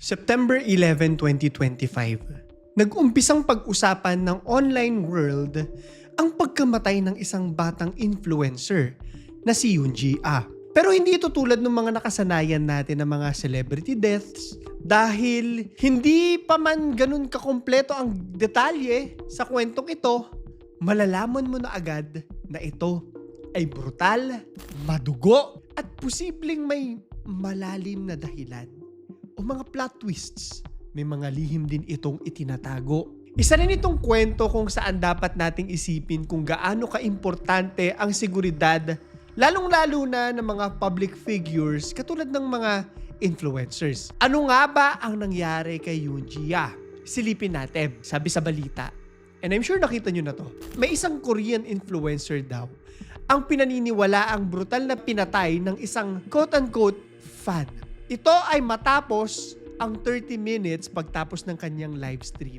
September 11, 2025. Nag-umpisang pag-usapan ng online world ang pagkamatay ng isang batang influencer na si Yoonji Ah. Pero hindi ito tulad ng mga nakasanayan natin ng mga celebrity deaths dahil hindi pa man ganun kakompleto ang detalye sa kwentong ito, malalaman mo na agad na ito ay brutal, madugo, at posibleng may malalim na dahilan o mga plot twists. May mga lihim din itong itinatago. Isa rin itong kwento kung saan dapat nating isipin kung gaano kaimportante ang seguridad lalong-lalo na ng mga public figures katulad ng mga influencers. Ano nga ba ang nangyari kay Yoonji Ah? Silipin natin, sabi sa balita. And I'm sure nakita nyo na to. May isang Korean influencer daw ang pinaniniwala ang brutal na pinatay ng isang quote-unquote fan. Ito ay matapos ang 30 minutes pagtapos ng kanyang live stream.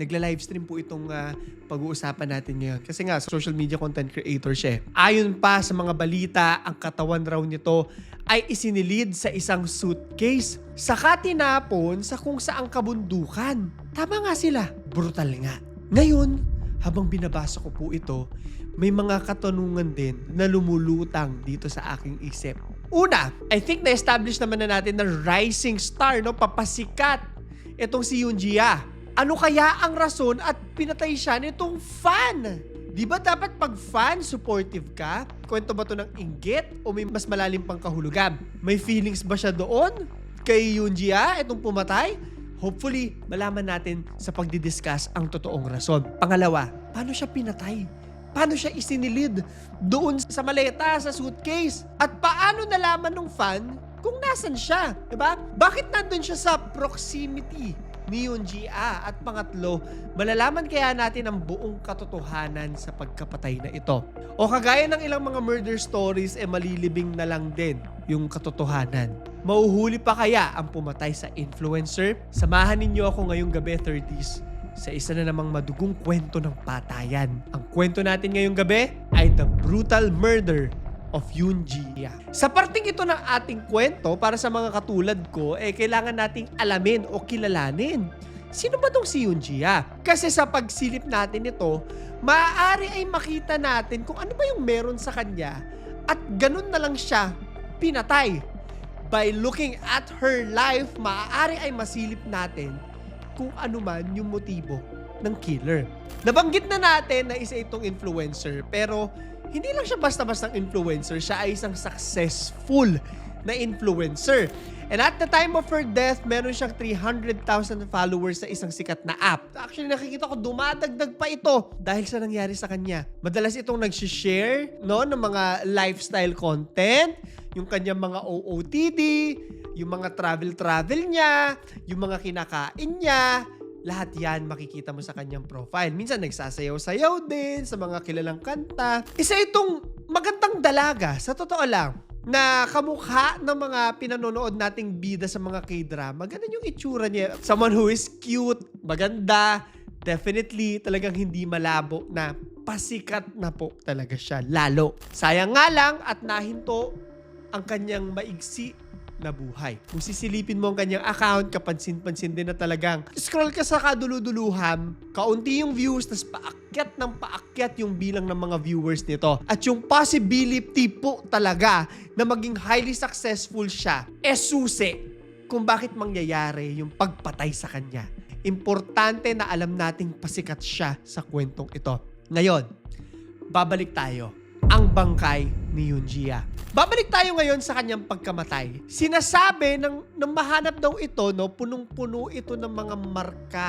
Nagla-livestream po itong ah, pag-uusapan natin ngayon. Kasi nga, social media content creator siya. eh. Ayon pa sa mga balita, ang katawan raw nito ay isinilid sa isang suitcase. Saka tinapon sa kung saang kabundukan. Tama nga sila. Brutal nga. Ngayon, habang binabasa ko po ito, may mga katanungan din na lumulutang dito sa aking isip. Una, I think na-establish naman na natin na rising star, no? Papasikat itong si Yoonji Ah. Ano kaya ang rason at pinatay siya nitong fan? Di ba dapat pag fan, supportive ka? Kwento ba to ng inggit o may mas malalim pang kahulugan? May feelings ba siya doon? Kay Yoonji Ah, itong pumatay? Hopefully, malaman natin sa pagdidiscuss ang totoong rason. Pangalawa, paano siya pinatay? Paano siya isinilid doon sa maleta, sa suitcase? At paano nalaman ng fan kung nasan siya? Diba? Bakit nandun siya sa proximity ni Yoonji Ah? At pangatlo, malalaman kaya natin ang buong katotohanan sa pagkapatay na ito. O kagaya ng ilang mga murder stories, eh malilibing na lang din yung katotohanan. Mauhuli pa kaya ang pumatay sa influencer? Samahan ninyo ako ngayong gabi 30s sa isa na namang madugong kwento ng patayan. Ang kwento natin ngayong gabi ay The Brutal Murder of Yoon Ji Ah. Sa parting ito ng ating kwento, para sa mga katulad ko, eh kailangan nating alamin o kilalanin. Sino ba tong si Yoon Ji Ah? Kasi sa pagsilip natin ito, maaari ay makita natin kung ano ba yung meron sa kanya at ganun na lang siya pinatay. By looking at her life, maaari ay masilip natin kung ano man yung motibo ng killer. Nabanggit na natin na isa itong influencer, pero hindi lang siya basta-bastang influencer, siya ay isang successful na influencer. And at the time of her death, meron siyang 300,000 followers sa isang sikat na app. Actually, nakikita ko dumadagdag pa ito dahil sa nangyari sa kanya. Madalas itong nag-share no, ng mga lifestyle content, yung kanyang mga OOTD, yung mga travel-travel niya, yung mga kinakain niya, lahat yan makikita mo sa kanyang profile. Minsan nagsasayaw-sayaw din sa mga kilalang kanta. Isa itong magandang dalaga, sa totoo lang, na kamukha ng mga pinanonood nating bida sa mga k-drama. Ganun yung itsura niya. Someone who is cute, maganda, definitely talagang hindi malabo na pasikat na po talaga siya. Lalo. Sayang nga lang at nahinto ang kanyang maigsi na buhay. Kung sisilipin mo ang kanyang account, kapansin-pansin din na talagang scroll ka sa kaduluduluhan, kaunti yung views, tas paakyat ng paakyat yung bilang ng mga viewers nito. At yung possibility po talaga na maging highly successful siya, e susi kung bakit mangyayari yung pagpatay sa kanya. Importante na alam nating pasikat siya sa kwentong ito. Ngayon, babalik tayo ang bangkay ni Yunjia. Babalik tayo ngayon sa kanyang pagkamatay. Sinasabi ng, ng mahanap daw ito, no, punong-puno ito ng mga marka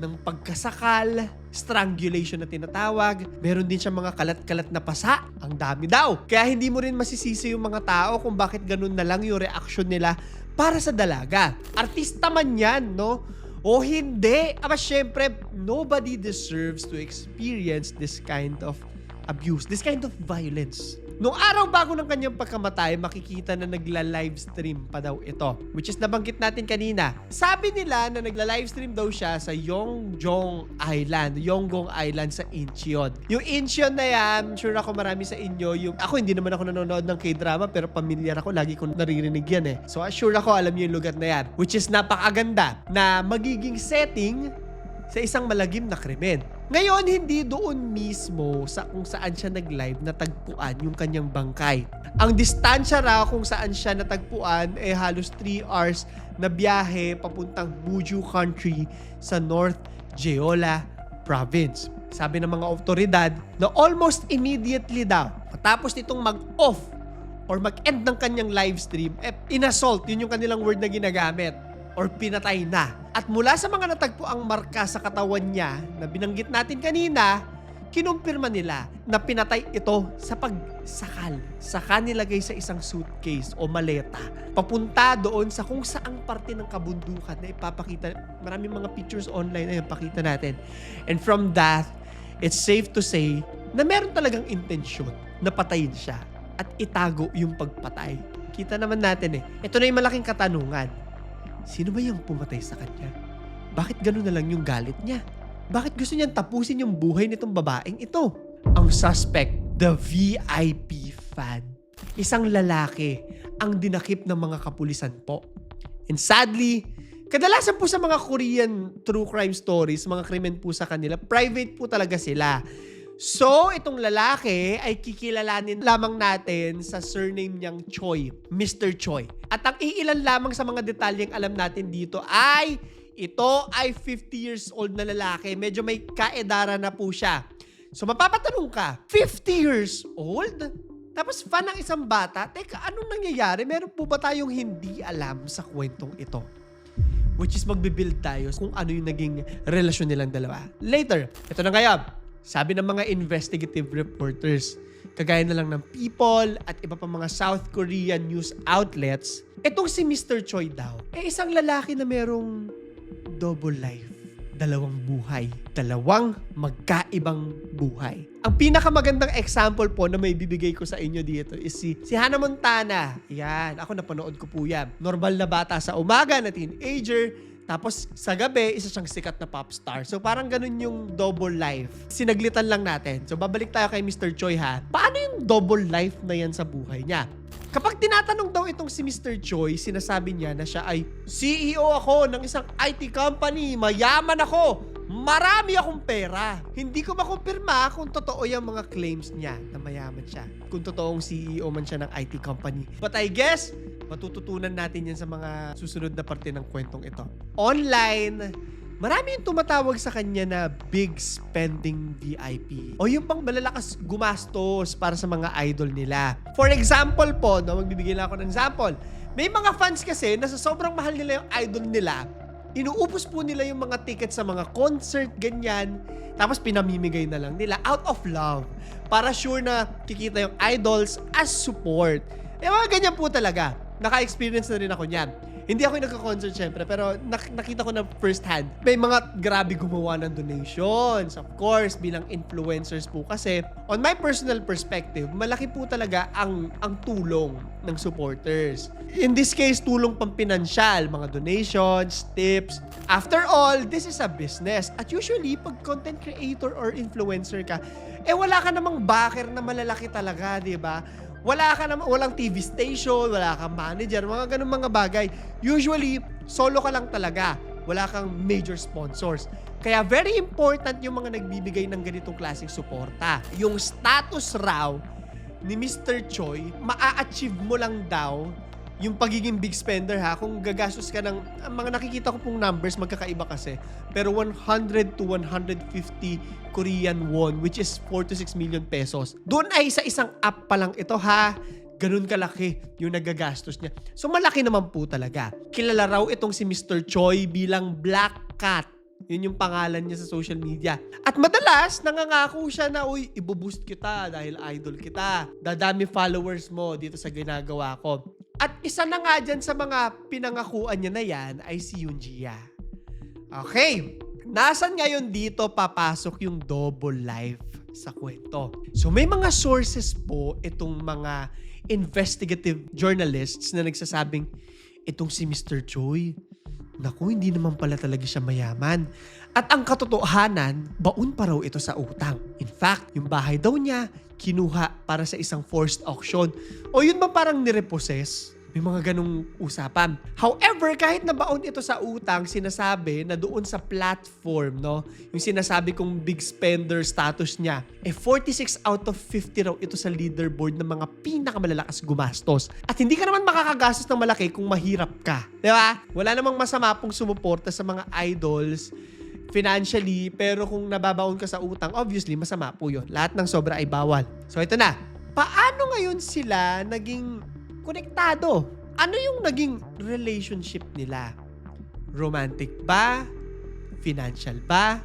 ng pagkasakal, strangulation na tinatawag. Meron din siya mga kalat-kalat na pasa. Ang dami daw. Kaya hindi mo rin masisisi yung mga tao kung bakit ganun na lang yung reaction nila para sa dalaga. Artista man yan, no? O hindi. Aba, syempre, nobody deserves to experience this kind of abuse, this kind of violence. Noong araw bago ng kanyang pagkamatay, makikita na nagla-livestream pa daw ito. Which is nabanggit natin kanina. Sabi nila na nagla-livestream daw siya sa Yongjong Island. Yonggong Island sa Incheon. Yung Incheon na yan, sure ako marami sa inyo. Yung, ako hindi naman ako nanonood ng K-drama pero pamilyar ako. Lagi ko naririnig yan eh. So sure ako alam yung lugar na yan. Which is napakaganda na magiging setting sa isang malagim na krimen. Ngayon, hindi doon mismo sa kung saan siya nag-live natagpuan yung kanyang bangkay. Ang distansya raw kung saan siya natagpuan ay halos 3 hours na biyahe papuntang Muju Country sa North Jeolla Province. Sabi ng mga otoridad na almost immediately daw, matapos nitong mag-off or mag-end ng kanyang live stream, eh, inassault, yun yung kanilang word na ginagamit or pinatay na. At mula sa mga natagpo ang marka sa katawan niya na binanggit natin kanina, kinumpirma nila na pinatay ito sa pagsakal. Saka nilagay sa isang suitcase o maleta. Papunta doon sa kung saang parte ng kabundukan na ipapakita. Maraming mga pictures online na ipakita natin. And from that, it's safe to say na meron talagang intensyon na patayin siya at itago yung pagpatay. Kita naman natin eh. Ito na yung malaking katanungan Sino ba yung pumatay sa kanya? Bakit gano'n na lang yung galit niya? Bakit gusto niyang tapusin yung buhay nitong babaeng ito? Ang suspect, the VIP fan. Isang lalaki ang dinakip ng mga kapulisan po. And sadly, kadalasan po sa mga Korean true crime stories, mga krimen po sa kanila, private po talaga sila. So, itong lalaki ay kikilalanin lamang natin sa surname niyang Choi, Mr. Choi. At ang iilan lamang sa mga detalyeng alam natin dito ay ito ay 50 years old na lalaki. Medyo may kaedara na po siya. So, mapapatanong ka, 50 years old? Tapos fan ng isang bata? Teka, anong nangyayari? Meron po ba tayong hindi alam sa kwentong ito? Which is magbibuild tayo kung ano yung naging relasyon nilang dalawa. Later, ito na ngayon. Sabi ng mga investigative reporters, kagaya na lang ng People at iba pa mga South Korean news outlets, itong si Mr. Choi daw, eh isang lalaki na merong double life. Dalawang buhay. Dalawang magkaibang buhay. Ang pinakamagandang example po na may bibigay ko sa inyo dito is si, si Hannah Montana. Yan, ako napanood ko po yan. Normal na bata sa umaga na teenager, tapos sa gabi, isa siyang sikat na pop star. So parang ganun yung double life. Sinaglitan lang natin. So babalik tayo kay Mr. Choi ha. Paano yung double life na yan sa buhay niya? Kapag tinatanong daw itong si Mr. Choi, sinasabi niya na siya ay CEO ako ng isang IT company, mayaman ako, marami akong pera. Hindi ko makumpirma kung totoo yung mga claims niya na mayaman siya. Kung totoong CEO man siya ng IT company. But I guess, matututunan natin yan sa mga susunod na parte ng kwentong ito. Online, marami yung tumatawag sa kanya na big spending VIP. O yung pang malalakas gumastos para sa mga idol nila. For example po, no, magbibigay lang ako ng example. May mga fans kasi na sa sobrang mahal nila yung idol nila, inuupos po nila yung mga tickets sa mga concert, ganyan. Tapos pinamimigay na lang nila out of love. Para sure na kikita yung idols as support. Eh mga ganyan po talaga. Naka-experience na rin ako niyan. Hindi ako yung nagka-concert syempre, pero nak- nakita ko na first hand. May mga grabe gumawa ng donations. Of course, bilang influencers po kasi, on my personal perspective, malaki po talaga ang, ang tulong ng supporters. In this case, tulong pampinansyal, mga donations, tips. After all, this is a business. At usually, pag content creator or influencer ka, eh wala ka namang backer na malalaki talaga, di ba? Wala ka naman, walang TV station, wala kang manager, mga ganun mga bagay. Usually, solo ka lang talaga. Wala kang major sponsors. Kaya very important yung mga nagbibigay ng ganitong klaseng suporta. Yung status raw ni Mr. Choi, maa-achieve mo lang daw yung pagiging big spender ha, kung gagastos ka ng, ang mga nakikita ko pong numbers, magkakaiba kasi. Pero 100 to 150 Korean won, which is 4 to 6 million pesos. Doon ay sa isang app pa lang ito ha. Ganun kalaki yung nagagastos niya. So malaki naman po talaga. Kilala raw itong si Mr. Choi bilang Black Cat. Yun yung pangalan niya sa social media. At madalas, nangangako siya na, uy, ibuboost kita dahil idol kita. Dadami followers mo dito sa ginagawa ko. At isa na nga dyan sa mga pinangakuan niya na yan ay si Yoonjia. Okay, nasan ngayon dito papasok yung double life sa kwento. So may mga sources po itong mga investigative journalists na nagsasabing itong si Mr. Choi, naku, hindi naman pala talaga siya mayaman. At ang katotohanan, baon pa raw ito sa utang. In fact, yung bahay daw niya, kinuha para sa isang forced auction. O yun ba parang nirepossess? May mga ganong usapan. However, kahit na baon ito sa utang, sinasabi na doon sa platform, no, yung sinasabi kong big spender status niya, eh 46 out of 50 raw ito sa leaderboard ng mga pinakamalalakas gumastos. At hindi ka naman makakagastos ng malaki kung mahirap ka. Di ba? Wala namang masama pong sumuporta sa mga idols financially, pero kung nababaon ka sa utang, obviously, masama po yun. Lahat ng sobra ay bawal. So, ito na. Paano ngayon sila naging konektado? Ano yung naging relationship nila? Romantic ba? Financial ba?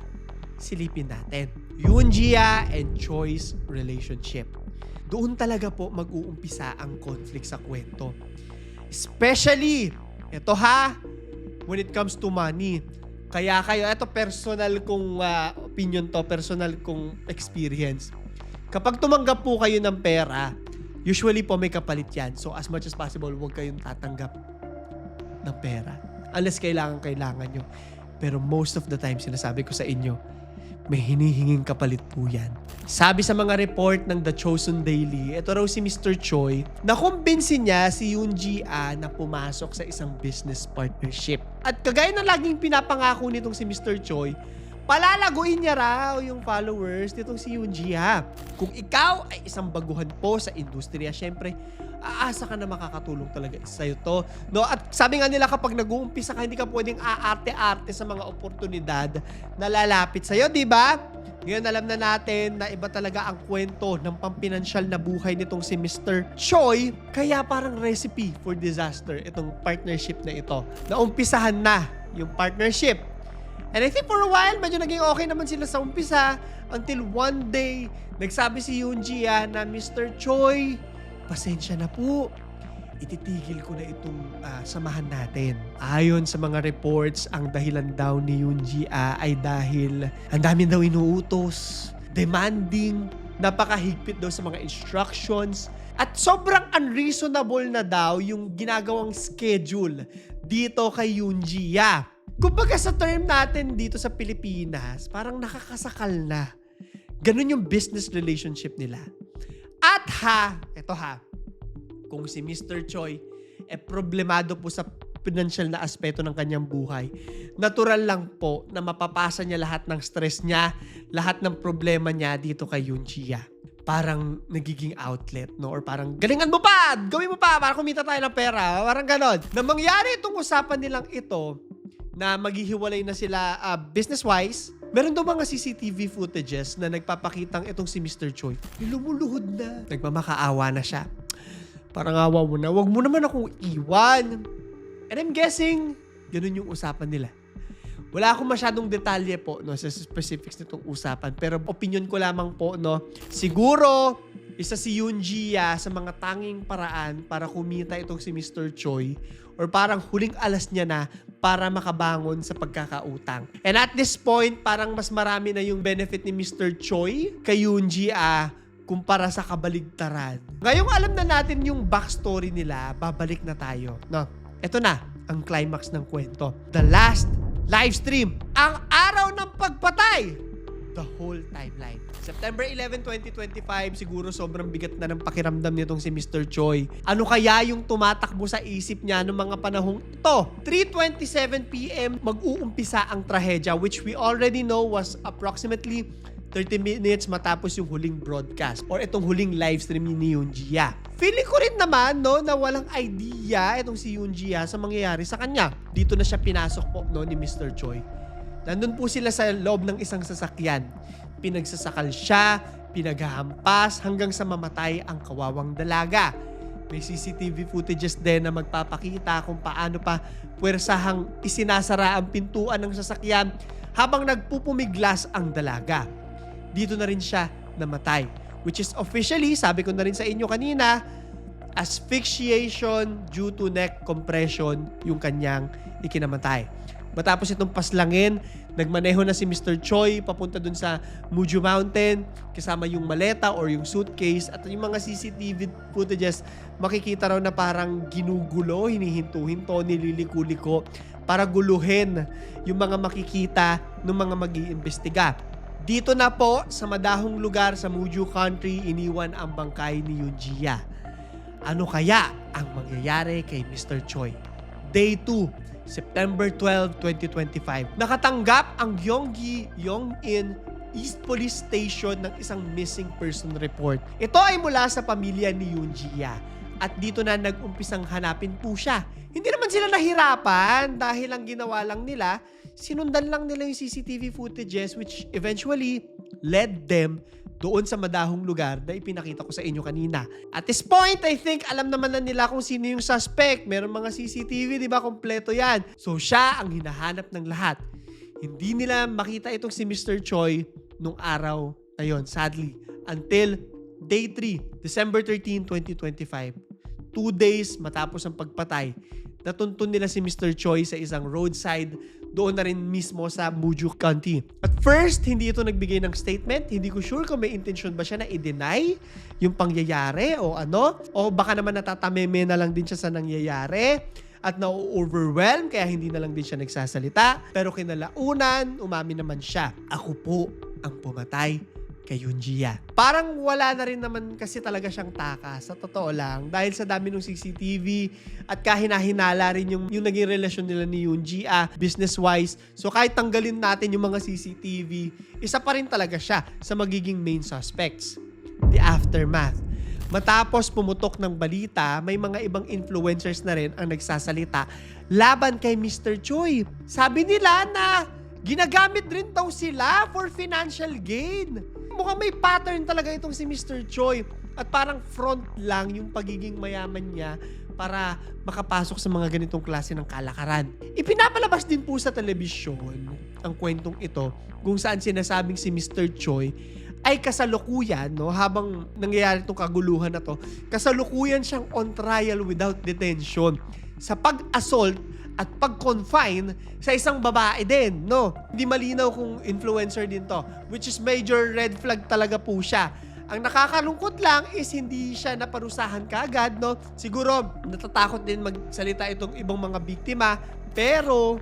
Silipin natin. Yoonjia and Choi's relationship. Doon talaga po mag-uumpisa ang conflict sa kwento. Especially, ito ha, when it comes to money. Kaya kayo, ito personal kong ah, opinion to, personal kong experience. Kapag tumanggap po kayo ng pera, usually po may kapalit yan. So as much as possible, huwag kayong tatanggap ng pera. Unless kailangan, kailangan nyo. Pero most of the time, sinasabi ko sa inyo, may hinihinging kapalit po yan. Sabi sa mga report ng The Chosen Daily, ito raw si Mr. Choi, nakumbinsi niya si Yoon Ji Ah na pumasok sa isang business partnership. At kagaya ng laging pinapangako nitong si Mr. Choi, palalaguin niya raw yung followers nitong si Yoon Ji Ah. Kung ikaw ay isang baguhan po sa industriya, syempre, aasa ka na makakatulong talaga sa'yo to. No? At sabi nga nila kapag nag-uumpisa ka, hindi ka pwedeng aarte-arte sa mga oportunidad na lalapit sa'yo, di ba? Ngayon alam na natin na iba talaga ang kwento ng pampinansyal na buhay nitong si Mr. Choi. Kaya parang recipe for disaster itong partnership na ito. Naumpisahan na yung partnership. And I think for a while, medyo naging okay naman sila sa umpisa until one day, nagsabi si Yoonji ah, na Mr. Choi, pasensya na po. Ititigil ko na itong ah, samahan natin. Ayon sa mga reports, ang dahilan daw ni Yoonji ah, ay dahil ang dami daw inuutos, demanding, napakahigpit daw sa mga instructions, at sobrang unreasonable na daw yung ginagawang schedule dito kay Yoonji ah. Kumbaga sa term natin dito sa Pilipinas, parang nakakasakal na. Ganun yung business relationship nila. At ha, eto ha, kung si Mr. Choi eh problemado po sa financial na aspeto ng kanyang buhay, natural lang po na mapapasa niya lahat ng stress niya, lahat ng problema niya dito kay Yoon Chia. Parang nagiging outlet, no? Or parang, galingan mo pa! Gawin mo pa! Para kumita tayo ng pera. Parang ganon. Na mangyari itong usapan nilang ito, na maghihiwalay na sila ah, business-wise, meron daw mga CCTV footages na nagpapakitang itong si Mr. Choi. Lumuluhod na. Nagmamakaawa na siya. Parang awa mo na, wag mo naman akong iwan. And I'm guessing, ganun yung usapan nila. Wala akong masyadong detalye po no, sa specifics nitong usapan. Pero opinion ko lamang po, no, siguro, isa si Yoon sa mga tanging paraan para kumita itong si Mr. Choi or parang huling alas niya na para makabangon sa pagkakautang. And at this point, parang mas marami na yung benefit ni Mr. Choi kay Yoon Jia kumpara sa kabaligtaran. Ngayong alam na natin yung backstory nila, babalik na tayo. No, ito na ang climax ng kwento. The last live stream. Ang araw ng pagpatay. The whole timeline. September 11, 2025, siguro sobrang bigat na ng pakiramdam nitong si Mr. Choi. Ano kaya yung tumatakbo sa isip niya noong mga panahong ito? 3.27pm, mag-uumpisa ang trahedya which we already know was approximately 30 minutes matapos yung huling broadcast or itong huling live stream ni Yoonjia. Feeling ko rin naman no, na walang idea itong si Yoonjia sa mangyayari sa kanya. Dito na siya pinasok po no, ni Mr. Choi. Nandun po sila sa loob ng isang sasakyan. Pinagsasakal siya, pinaghahampas hanggang sa mamatay ang kawawang dalaga. May CCTV footages din na magpapakita kung paano pa puwersahang isinasara ang pintuan ng sasakyan habang nagpupumiglas ang dalaga. Dito na rin siya namatay. Which is officially, sabi ko na rin sa inyo kanina, asphyxiation due to neck compression yung kanyang ikinamatay. Matapos itong paslangin, nagmaneho na si Mr. Choi papunta dun sa Muju Mountain kasama yung maleta or yung suitcase at yung mga CCTV footages makikita raw na parang ginugulo, hinihinto-hinto, nililiko-liko para guluhin yung mga makikita ng mga mag iimbestiga Dito na po sa madahong lugar sa Muju Country iniwan ang bangkay ni Yunjia. Ano kaya ang mangyayari kay Mr. Choi? Day 2, September 12, 2025. Nakatanggap ang Gyeonggi Yongin East Police Station ng isang missing person report. Ito ay mula sa pamilya ni Yoon Ji-ya. At dito na nag-umpisang hanapin po siya. Hindi naman sila nahirapan dahil ang ginawa lang nila, sinundan lang nila yung CCTV footages which eventually led them doon sa madahong lugar na ipinakita ko sa inyo kanina. At this point, I think alam naman na nila kung sino yung suspect. Meron mga CCTV, di ba? Kompleto yan. So siya ang hinahanap ng lahat. Hindi nila makita itong si Mr. Choi nung araw na yon, sadly. Until day 3, December 13, 2025. Two days matapos ang pagpatay, natuntun nila si Mr. Choi sa isang roadside doon na rin mismo sa Muju County. At first, hindi ito nagbigay ng statement. Hindi ko sure kung may intention ba siya na i-deny yung pangyayari o ano. O baka naman natatameme na lang din siya sa nangyayari at na-overwhelm kaya hindi na lang din siya nagsasalita. Pero kinalaunan, umamin naman siya. Ako po ang pumatay kay Yunjia. Parang wala na rin naman kasi talaga siyang taka, sa totoo lang. Dahil sa dami ng CCTV at kahina-hinala rin yung, yung naging relasyon nila ni Yunjia business-wise. So kahit tanggalin natin yung mga CCTV, isa pa rin talaga siya sa magiging main suspects. The aftermath. Matapos pumutok ng balita, may mga ibang influencers na rin ang nagsasalita laban kay Mr. Choi. Sabi nila na ginagamit rin daw sila for financial gain mukhang may pattern talaga itong si Mr. Choi. At parang front lang yung pagiging mayaman niya para makapasok sa mga ganitong klase ng kalakaran. Ipinapalabas din po sa telebisyon ang kwentong ito kung saan sinasabing si Mr. Choi ay kasalukuyan, no, habang nangyayari itong kaguluhan na to, kasalukuyan siyang on trial without detention sa pag-assault at pag-confine sa isang babae din, no? Hindi malinaw kung influencer din to, which is major red flag talaga po siya. Ang nakakalungkot lang is hindi siya naparusahan kaagad, no? Siguro natatakot din magsalita itong ibang mga biktima, pero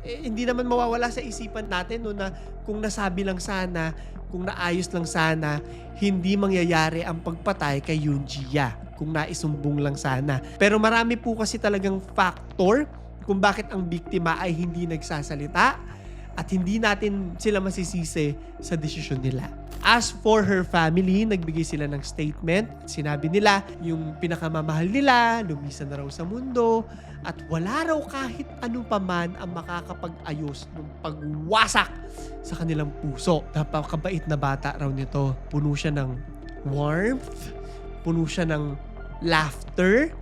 eh, hindi naman mawawala sa isipan natin no na kung nasabi lang sana, kung naayos lang sana, hindi mangyayari ang pagpatay kay Yunjia kung naisumbong lang sana. Pero marami po kasi talagang factor kung bakit ang biktima ay hindi nagsasalita at hindi natin sila masisisi sa desisyon nila. As for her family, nagbigay sila ng statement. Sinabi nila yung pinakamamahal nila, lumisan na raw sa mundo, at wala raw kahit ano paman ang makakapag-ayos ng pagwasak sa kanilang puso. Napakabait na bata raw nito. Puno siya ng warmth, puno siya ng laughter,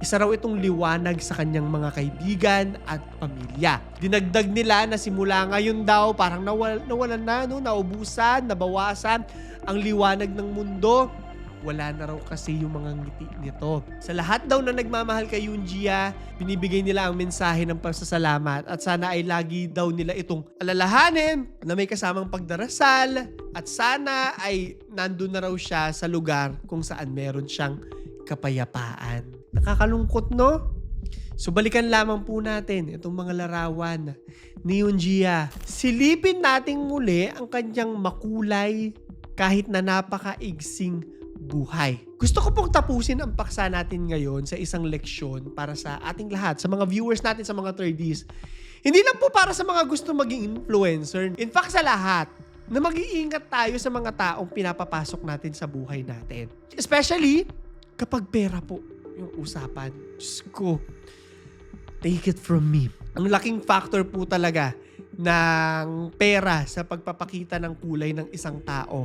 isa raw itong liwanag sa kanyang mga kaibigan at pamilya. Dinagdag nila na simula ngayon daw parang nawal, nawalan na, no, naubusan, nabawasan ang liwanag ng mundo. Wala na raw kasi yung mga ngiti nito. Sa lahat daw na nagmamahal kay Yunjia, binibigay nila ang mensahe ng pasasalamat at sana ay lagi daw nila itong alalahanin na may kasamang pagdarasal at sana ay nandun na raw siya sa lugar kung saan meron siyang kapayapaan. Nakakalungkot, no? So balikan lamang po natin itong mga larawan ni Yunjia. Silipin nating muli ang kanyang makulay kahit na napakaigsing buhay. Gusto ko pong tapusin ang paksa natin ngayon sa isang leksyon para sa ating lahat, sa mga viewers natin sa mga 30s. Hindi lang po para sa mga gusto maging influencer. In fact, sa lahat na mag-iingat tayo sa mga taong pinapapasok natin sa buhay natin. Especially kapag pera po yung usapan. Diyos ko, take it from me. Ang laking factor po talaga ng pera sa pagpapakita ng kulay ng isang tao.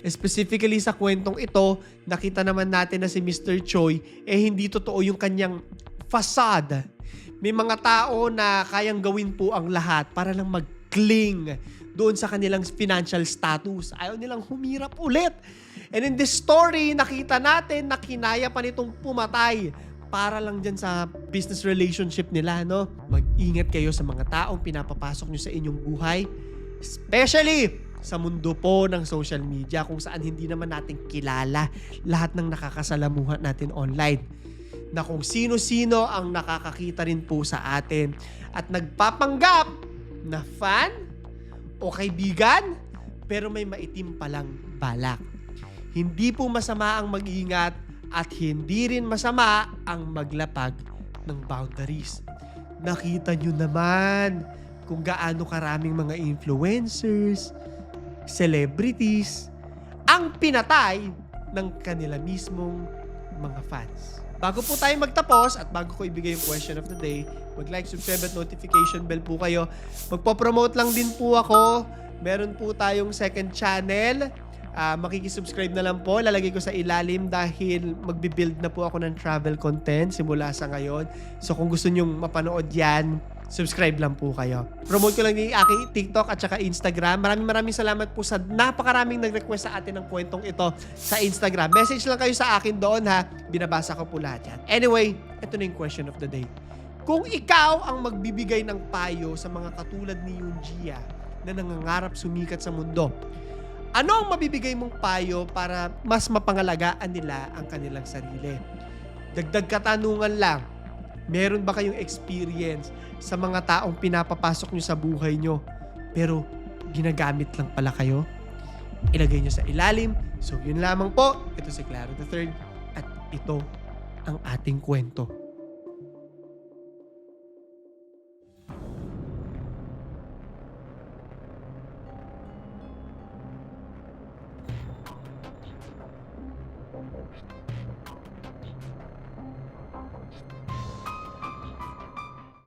Specifically sa kwentong ito, nakita naman natin na si Mr. Choi eh hindi totoo yung kanyang facade. May mga tao na kayang gawin po ang lahat para lang mag-cling doon sa kanilang financial status. Ayaw nilang humirap ulit. And in this story, nakita natin na kinaya pa nitong pumatay para lang dyan sa business relationship nila, no? Mag-ingat kayo sa mga taong pinapapasok nyo sa inyong buhay. Especially sa mundo po ng social media kung saan hindi naman natin kilala lahat ng nakakasalamuhan natin online na kung sino-sino ang nakakakita rin po sa atin at nagpapanggap na fan o kaibigan pero may maitim palang balak. Hindi po masama ang mag-ingat at hindi rin masama ang maglapag ng boundaries. Nakita nyo naman kung gaano karaming mga influencers, celebrities, ang pinatay ng kanila mismong mga fans. Bago po tayo magtapos at bago ko ibigay yung question of the day, mag-like, subscribe at notification bell po kayo. Magpo-promote lang din po ako. Meron po tayong second channel. Ah, makikisubscribe na lang po. Lalagay ko sa ilalim dahil magbibuild na po ako ng travel content simula sa ngayon. So kung gusto nyong mapanood yan, subscribe lang po kayo. Promote ko lang din aking TikTok at saka Instagram. Maraming maraming salamat po sa napakaraming nag-request sa atin ng kwentong ito sa Instagram. Message lang kayo sa akin doon ha. Binabasa ko po lahat yan. Anyway, ito na yung question of the day. Kung ikaw ang magbibigay ng payo sa mga katulad ni Yunjia na nangangarap sumikat sa mundo, ano ang mabibigay mong payo para mas mapangalagaan nila ang kanilang sarili? Dagdag katanungan lang, meron ba kayong experience sa mga taong pinapapasok nyo sa buhay nyo pero ginagamit lang pala kayo? Ilagay nyo sa ilalim. So yun lamang po. Ito si Claro the Third at ito ang ating kwento.